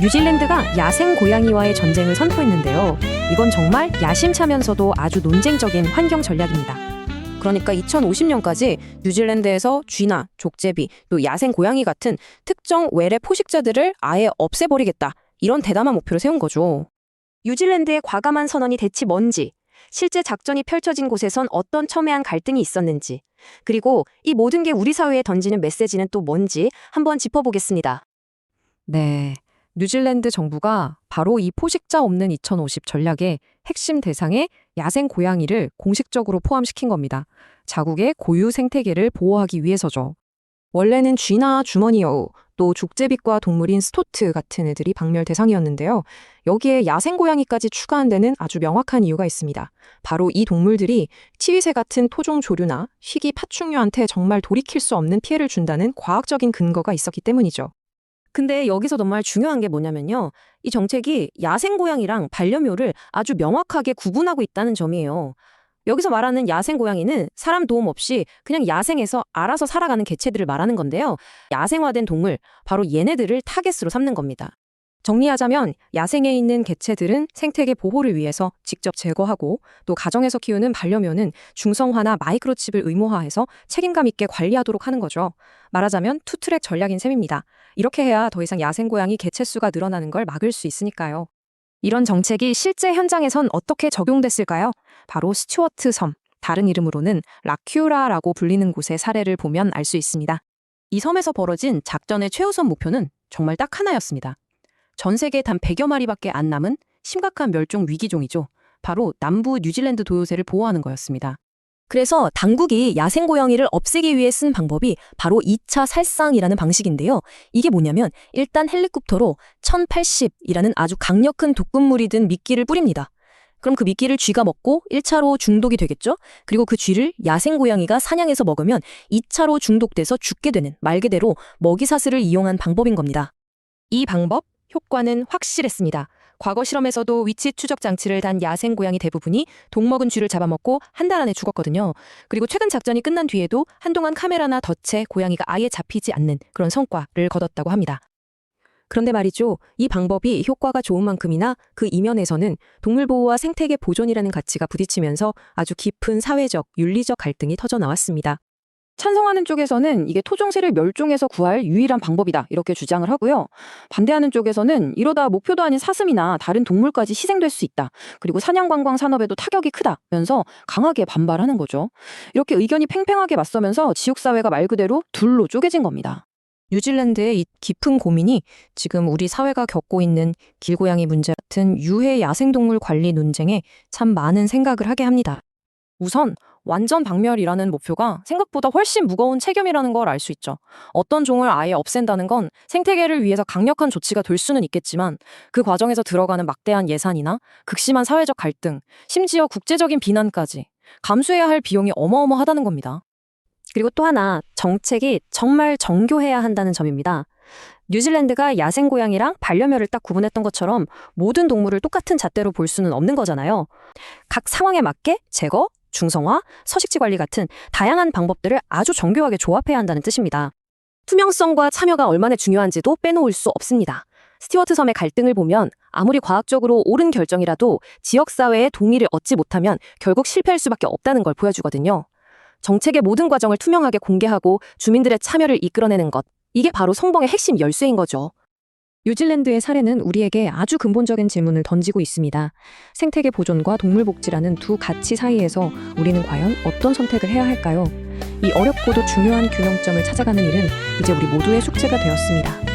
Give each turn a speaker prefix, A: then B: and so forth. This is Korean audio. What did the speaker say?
A: 뉴질랜드가 야생 고양이와의 전쟁을 선포했는데요. 이건 정말 야심차면서도 아주 논쟁적인 환경 전략입니다. 그러니까 2050년까지 뉴질랜드에서 쥐나 족제비, 또 야생 고양이 같은 특정 외래 포식자들을 아예 없애버리겠다. 이런 대담한 목표를 세운 거죠. 뉴질랜드의 과감한 선언이 대체 뭔지, 실제 작전이 펼쳐진 곳에선 어떤 첨예한 갈등이 있었는지, 그리고 이 모든 게 우리 사회에 던지는 메시지는 또 뭔지 한번 짚어보겠습니다. 네. 뉴질랜드 정부가 바로 이 포식자 없는 2050 전략의 핵심 대상에 야생 고양이를 공식적으로 포함시킨 겁니다. 자국의 고유 생태계를 보호하기 위해서죠. 원래는 쥐나 주머니 여우, 또 족제비과 동물인 스토트 같은 애들이 박멸 대상이었는데요. 여기에 야생 고양이까지 추가한 데는 아주 명확한 이유가 있습니다. 바로 이 동물들이 치위새 같은 토종 조류나 희귀 파충류한테 정말 돌이킬 수 없는 피해를 준다는 과학적인 근거가 있었기 때문이죠. 근데 여기서 정말 중요한 게 뭐냐면요. 이 정책이 야생 고양이랑 반려묘를 아주 명확하게 구분하고 있다는 점이에요. 여기서 말하는 야생 고양이는 사람 도움 없이 그냥 야생에서 알아서 살아가는 개체들을 말하는 건데요. 야생화된 동물, 바로 얘네들을 타겟으로 삼는 겁니다. 정리하자면 야생에 있는 개체들은 생태계 보호를 위해서 직접 제거하고 또 가정에서 키우는 반려묘는 중성화나 마이크로칩을 의무화해서 책임감 있게 관리하도록 하는 거죠. 말하자면 투트랙 전략인 셈입니다. 이렇게 해야 더 이상 야생 고양이 개체 수가 늘어나는 걸 막을 수 있으니까요. 이런 정책이 실제 현장에선 어떻게 적용됐을까요? 바로 스튜어트 섬, 다른 이름으로는 라큐라라고 불리는 곳의 사례를 보면 알 수 있습니다. 이 섬에서 벌어진 작전의 최우선 목표는 정말 딱 하나였습니다. 전 세계 단 100여 마리밖에 안 남은 심각한 멸종 위기종이죠. 바로 남부 뉴질랜드 도요새를 보호하는 거였습니다. 그래서 당국이 야생 고양이를 없애기 위해 쓴 방법이 바로 2차 살상이라는 방식인데요. 이게 뭐냐면 일단 헬리콥터로 1080이라는 아주 강력한 독극물이 든 미끼를 뿌립니다. 그럼 그 미끼를 쥐가 먹고 1차로 중독이 되겠죠? 그리고 그 쥐를 야생 고양이가 사냥해서 먹으면 2차로 중독돼서 죽게 되는 말 그대로 먹이사슬을 이용한 방법인 겁니다. 이 방법 효과는 확실했습니다. 과거 실험에서도 위치 추적 장치를 단 야생 고양이 대부분이 독먹은 쥐를 잡아먹고 한 달 안에 죽었거든요. 그리고 최근 작전이 끝난 뒤에도 한동안 카메라나 덫에 고양이가 아예 잡히지 않는 그런 성과를 거뒀다고 합니다. 그런데 말이죠. 이 방법이 효과가 좋은 만큼이나 그 이면에서는 동물 보호와 생태계 보존이라는 가치가 부딪히면서 아주 깊은 사회적, 윤리적 갈등이 터져 나왔습니다. 찬성하는 쪽에서는 이게 토종새를 멸종해서 구할 유일한 방법이다 이렇게 주장을 하고요. 반대하는 쪽에서는 이러다 목표도 아닌 사슴이나 다른 동물까지 희생될 수 있다. 그리고 사냥관광 산업에도 타격이 크다면서 강하게 반발하는 거죠. 이렇게 의견이 팽팽하게 맞서면서 지역사회가 말 그대로 둘로 쪼개진 겁니다. 뉴질랜드의 이 깊은 고민이 지금 우리 사회가 겪고 있는 길고양이 문제 같은 유해 야생동물 관리 논쟁에 참 많은 생각을 하게 합니다. 우선 완전 박멸이라는 목표가 생각보다 훨씬 무거운 책임이라는 걸 알 수 있죠. 어떤 종을 아예 없앤다는 건 생태계를 위해서 강력한 조치가 될 수는 있겠지만 그 과정에서 들어가는 막대한 예산이나 극심한 사회적 갈등, 심지어 국제적인 비난까지 감수해야 할 비용이 어마어마하다는 겁니다. 그리고 또 하나 정책이 정말 정교해야 한다는 점입니다. 뉴질랜드가 야생 고양이랑 반려묘를 딱 구분했던 것처럼 모든 동물을 똑같은 잣대로 볼 수는 없는 거잖아요. 각 상황에 맞게 제거, 중성화, 서식지 관리 같은 다양한 방법들을 아주 정교하게 조합해야 한다는 뜻입니다. 투명성과 참여가 얼마나 중요한지도 빼놓을 수 없습니다. 스티워트 섬의 갈등을 보면 아무리 과학적으로 옳은 결정이라도 지역사회의 동의를 얻지 못하면 결국 실패할 수밖에 없다는 걸 보여주거든요. 정책의 모든 과정을 투명하게 공개하고 주민들의 참여를 이끌어내는 것. 이게 바로 성공의 핵심 열쇠인 거죠. 뉴질랜드의 사례는 우리에게 아주 근본적인 질문을 던지고 있습니다. 생태계 보존과 동물 복지라는 두 가치 사이에서 우리는 과연 어떤 선택을 해야 할까요? 이 어렵고도 중요한 균형점을 찾아가는 일은 이제 우리 모두의 숙제가 되었습니다.